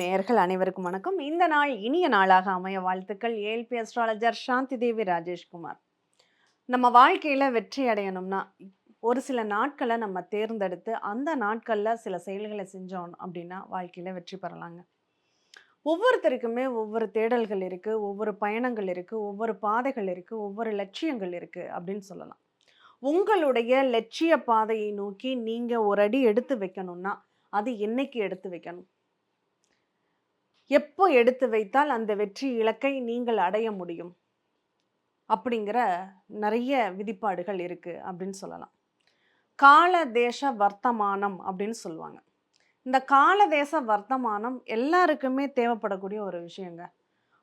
நேர்கள் அனைவருக்கும் வணக்கம். இந்த நாள் இனிய நாளாக அமைய வாழ்த்துக்கள். ஏல்பி அஸ்ட்ராலஜர் சாந்தி தேவி ராஜேஷ்குமார் நம்ம வாழ்க்கையில் வெற்றி அடையணும்னா ஒரு சில நாட்களை நம்ம தேர்ந்தெடுத்து அந்த நாட்களில் சில செயல்களை செஞ்சோம் அப்படின்னா வாழ்க்கையில் வெற்றி பெறலாங்க. ஒவ்வொருத்தருக்குமே ஒவ்வொரு தேடல்கள் இருக்குது ஒவ்வொரு பயணங்கள் இருக்குது ஒவ்வொரு பாதைகள் இருக்குது ஒவ்வொரு லட்சியங்கள் இருக்குது அப்படின்னு சொல்லலாம். உங்களுடைய லட்சிய பாதையை நோக்கி நீங்கள் ஒரு அடி எடுத்து வைக்கணும்னா அது என்னைக்கு எடுத்து வைக்கணும்? எப்போ எடுத்து வைத்தால் அந்த வெற்றி இலக்கை நீங்கள் அடைய முடியும்? அப்படிங்கிற நிறைய விதிப்பாடுகள் இருக்குது அப்படின்னு சொல்லலாம். கால தேச வர்த்தமானம் அப்படின்னு சொல்லுவாங்க. இந்த கால தேச வர்த்தமானம் எல்லாருக்குமே தேவைப்படக்கூடிய ஒரு விஷயங்க.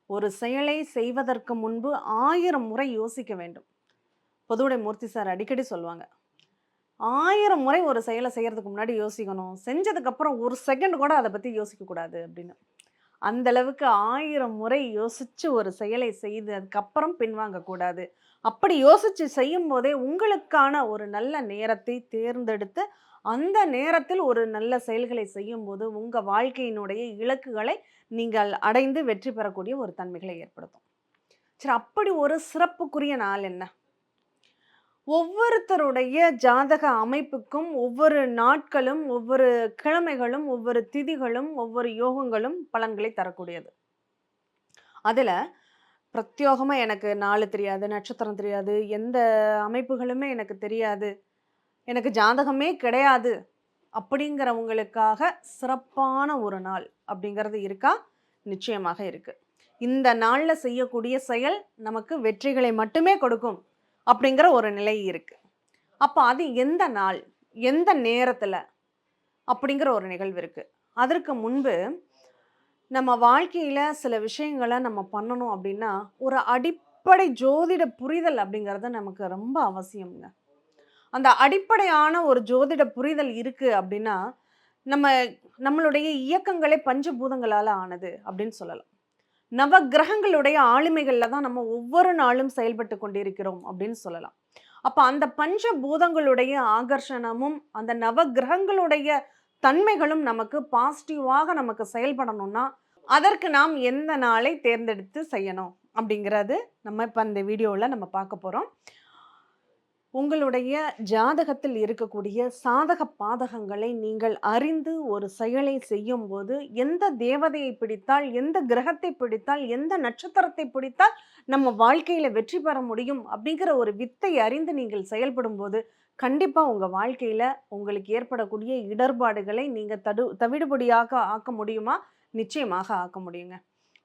ஒரு செயலை செய்வதற்கு முன்பு ஆயிரம் முறை யோசிக்க வேண்டும். பொதுவுடை மூர்த்தி சார் அடிக்கடி சொல்லுவாங்க. ஆயிரம் முறை ஒரு செயலை செய்கிறதுக்கு முன்னாடி யோசிக்கணும். செஞ்சதுக்கப்புறம் ஒரு செகண்ட் கூட அதை பற்றி யோசிக்கக்கூடாது அப்படின்னு. அந்த அளவுக்கு ஆயிரம் முறை யோசித்து ஒரு செயலை செய்து அதுக்கப்புறம் பின்வாங்கக்கூடாது அப்படி யோசித்து செய்யும் போதே உங்களுக்கான ஒரு நல்ல நேரத்தை தேர்ந்தெடுத்து அந்த நேரத்தில் ஒரு நல்ல செயல்களை செய்யும்போது உங்கள் வாழ்க்கையினுடைய இலக்குகளை நீங்கள் அடைந்து வெற்றி பெறக்கூடிய ஒரு தன்மைகளை ஏற்படுத்தும். சரி அப்படி ஒரு சிறப்புக்குரிய நாள் என்ன? ஒவ்வொருத்தருடைய ஜாதக அமைப்புக்கும் ஒவ்வொரு நாட்களும் ஒவ்வொரு கிழமைகளும் ஒவ்வொரு திதிகளும் ஒவ்வொரு யோகங்களும் பலன்களை தரக்கூடியது. அதில் பிரத்யோகமாக எனக்கு நாள் தெரியாது நட்சத்திரம் தெரியாது எந்த அமைப்புகளுமே எனக்கு தெரியாது எனக்கு ஜாதகமே கிடையாது அப்படிங்கிறவங்களுக்காக சிறப்பான ஒரு நாள் அப்படிங்கிறது இருக்கா? நிச்சயமாக இருக்குது இந்த நாளில் செய்யக்கூடிய செயல் நமக்கு வெற்றிகளை மட்டுமே கொடுக்கும். அப்படிங்கிற ஒரு நிலை இருக்குது அப்போ அது எந்த நாள் எந்த நேரத்தில் அப்படிங்கிற ஒரு நிகழ்வு இருக்குது அதற்கு முன்பு நம்ம வாழ்க்கையில் சில விஷயங்களை நம்ம பண்ணணும் அப்படின்னா ஒரு அடிப்படை ஜோதிட புரிதல் அப்படிங்கிறது நமக்கு ரொம்ப அவசியம்ங்க. அந்த அடிப்படையான ஒரு ஜோதிட புரிதல் இருக்குது அப்படின்னா நம்ம நம்மளுடைய இயக்கங்களே பஞ்சபூதங்களால் ஆனது அப்படின்னு சொல்லலாம். நவ கிரகங்களுடைய ஆளுமைகளில் தான் நம்ம ஒவ்வொரு நாளும் செயல்பட்டு கொண்டிருக்கிறோம் அப்படின்னு சொல்லலாம். அப்போ அந்த பஞ்ச பூதங்களுடைய ஆகர்ஷணமும் அந்த நவ கிரகங்களுடைய தன்மைகளும் நமக்கு பாசிட்டிவாக நமக்கு செயல்படணும்னா அதற்கு நாம் எந்த நாளை தேர்ந்தெடுத்து செய்யணும் அப்படிங்கிறது நம்ம இப்போ அந்த வீடியோவில் நம்ம பார்க்க போகிறோம் உங்களுடைய ஜாதகத்தில் இருக்கக்கூடிய சாதக பாதகங்களை நீங்கள் அறிந்து ஒரு செயலை செய்யும் போது எந்த தேவதையை பிடித்தால் எந்த கிரகத்தை பிடித்தால் எந்த நட்சத்திரத்தை பிடித்தால் நம்ம வாழ்க்கையில் வெற்றி பெற முடியும் அப்படிங்கிற ஒரு வித்தை அறிந்து நீங்கள் செயல்படும் போது உங்கள் வாழ்க்கையில் உங்களுக்கு ஏற்படக்கூடிய இடர்பாடுகளை நீங்கள் தடு தவிடுபடியாக ஆக்க முடியுமா? நிச்சயமாக ஆக்க முடியுங்க.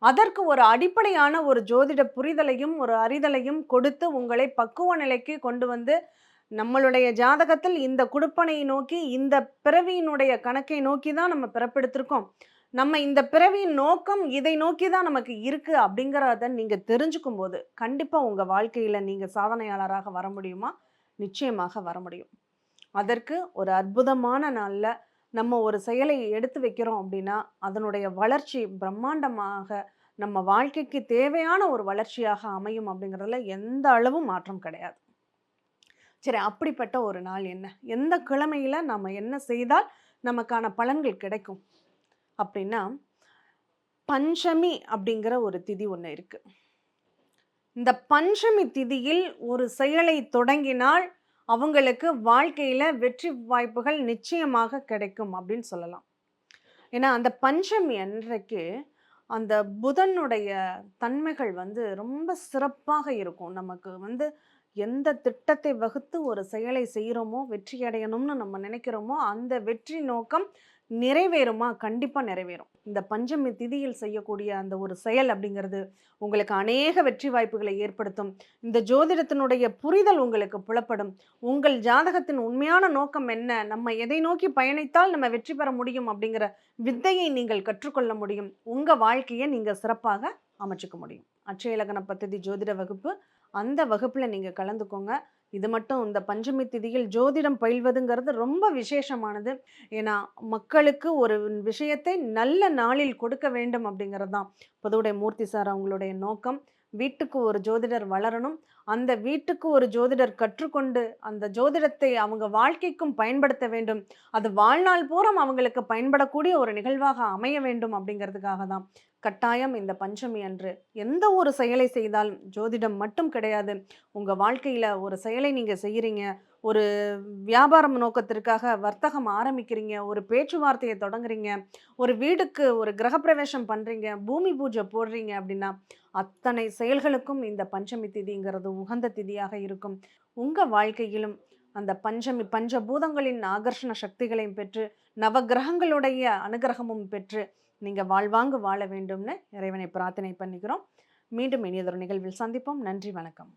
அதற்கு ஒரு அடிப்படையான ஒரு ஜோதிட புரிதலையும் ஒரு அறிதலையும் கொடுத்து உங்களை பக்குவ நிலைக்கு கொண்டு வந்து நம்மளுடைய ஜாதகத்தில் இந்த குடுப்பனையை நோக்கி இந்த பிறவியினுடைய கணக்கை நோக்கி தான் நம்ம பிறப்பெடுத்திருக்கோம். நம்ம இந்த பிறவியின் நோக்கம் இதை நோக்கி தான் நமக்கு இருக்குது அப்படிங்கிறத நீங்கள் தெரிஞ்சுக்கும் போது கண்டிப்பாக உங்கள் வாழ்க்கையில் நீங்கள் சாதனையாளராக வர முடியுமா? நிச்சயமாக வர முடியும். அதற்கு ஒரு அற்புதமான நாளில் நம்ம ஒரு செயலை எடுத்து வைக்கிறோம் அப்படின்னா அதனுடைய வளர்ச்சி பிரம்மாண்டமாக நம்ம வாழ்க்கைக்கு தேவையான ஒரு வளர்ச்சியாக அமையும் அப்படிங்கிறதுல எந்த அளவும் மாற்றம் கிடையாது. சரி அப்படிப்பட்ட ஒரு நாள் என்ன? எந்த கிழமையில் நம்ம என்ன செய்தால் நமக்கான பலன்கள் கிடைக்கும்? அப்படின்னா பஞ்சமி அப்படிங்கிற ஒரு திதி ஒன்று இருக்குது இந்த பஞ்சமி திதியில் ஒரு செயலை தொடங்கினால் அவங்களுக்கு வாழ்க்கையில் வெற்றி வாய்ப்புகள் நிச்சயமாக கிடைக்கும் அப்படின்னு சொல்லலாம். ஏன்னா அந்த பஞ்சமி அன்றைக்கு அந்த புதனுடைய தன்மைகள் வந்து ரொம்ப சிறப்பாக இருக்கும். நமக்கு வந்து எந்த திட்டத்தை வகுத்து ஒரு செயலை செய்கிறோமோ வெற்றி அடையணும்னு நம்ம நினைக்கிறோமோ அந்த வெற்றி நோக்கம் நிறைவேறுமா? கண்டிப்பாக நிறைவேறும். இந்த பஞ்சமி திதியில் செய்யக்கூடிய அந்த ஒரு செயல் அப்படிங்கிறது உங்களுக்கு அநேக வெற்றி வாய்ப்புகளை ஏற்படுத்தும். இந்த ஜோதிடத்தினுடைய புரிதல் உங்களுக்கு புலப்படும். உங்கள் ஜாதகத்தின் உண்மையான நோக்கம் என்ன? நம்ம எதை நோக்கி பயணித்தால் நம்ம வெற்றி பெற முடியும் அப்படிங்கிற வித்தையை நீங்கள் கற்றுக்கொள்ள முடியும். உங்கள் வாழ்க்கையை நீங்கள் சிறப்பாக அமைச்சுக்க முடியும். அட்சய இலக்கண ஜோதிட வகுப்பு அந்த வகுப்பில் நீங்கள் கலந்துக்கோங்க. இது மட்டும் இந்த பஞ்சமி திதியில் ஜோதிடம் பயில்வதுங்கிறது ரொம்ப விசேஷமானது. ஏன்னா மக்களுக்கு ஒரு விஷயத்தை நல்ல நாளில் கொடுக்க வேண்டும் அப்படிங்கிறது தான் பொதுவுடைய மூர்த்தி சார் அவங்களுடைய நோக்கம். வீட்டுக்கு ஒரு ஜோதிடர் வளரணும். அந்த வீட்டுக்கு ஒரு ஜோதிடர் கற்றுக்கொண்டு அந்த ஜோதிடத்தை அவங்க வாழ்க்கைக்கும் பயன்படுத்த வேண்டும். அது வாழ்நாள் பூரம் அவங்களுக்கு பயன்படக்கூடிய ஒரு நிகழ்வாக அமைய வேண்டும் அப்படிங்கிறதுக்காக தான் கட்டாயம் இந்த பஞ்சமி அன்று எந்த ஒரு செயலை செய்தாலும் ஜோதிடம் மட்டும் கிடையாது. உங்கள் வாழ்க்கையில் ஒரு செயலை நீங்கள் செய்கிறீங்க ஒரு வியாபாரம் நோக்கத்திற்காக வர்த்தகம் ஆரம்பிக்கிறீங்க ஒரு பேச்சுவார்த்தையை தொடங்குறீங்க ஒரு வீடுக்கு ஒரு கிரகப்பிரவேசம் பண்ணுறீங்க பூமி பூஜை போடுறீங்க அப்படின்னா அத்தனை செயல்களுக்கும் இந்த பஞ்சமி திதிங்கிறது உகந்த திதியாக இருக்கும். உங்கள் வாழ்க்கையிலும் அந்த பஞ்சமி பஞ்சபூதங்களின் ஆகர்ஷண சக்திகளையும் பெற்று நவகிரகங்களுடைய அனுகிரகமும் பெற்று நீங்கள் வாழ்வாங்கு வாழ வேண்டும்னு இறைவனை பிரார்த்தனை பண்ணிக்கிறோம். மீண்டும் இனியதொரு நிகழ்வில் சந்திப்போம். நன்றி வணக்கம்.